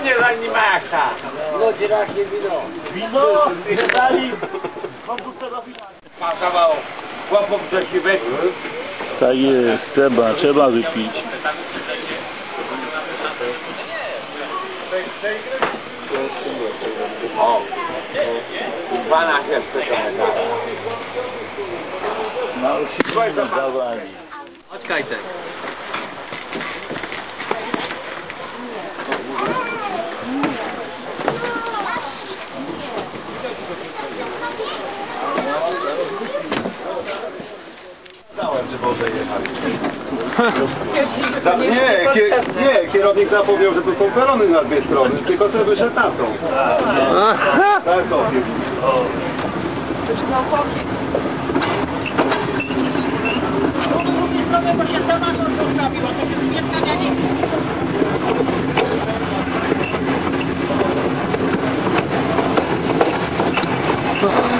mnie za nim macha. No dzierakie wino. Wino, dali komputerowi. Pasował, chłopok do siebie. Tak jest, trzeba, trzeba wypić. O, pana jeszcze dała. No, wszyscy dawali. Chodź wodę nie, nie, kierownik zapowiedział, że tu są perony na dwie strony, tylko że wyszedł na tą. Tak, tak. to Oh.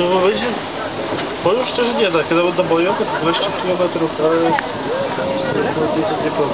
что вы выйдете? Понял, что же нет, а когда вы на боевку, 24 километров, а... Типа...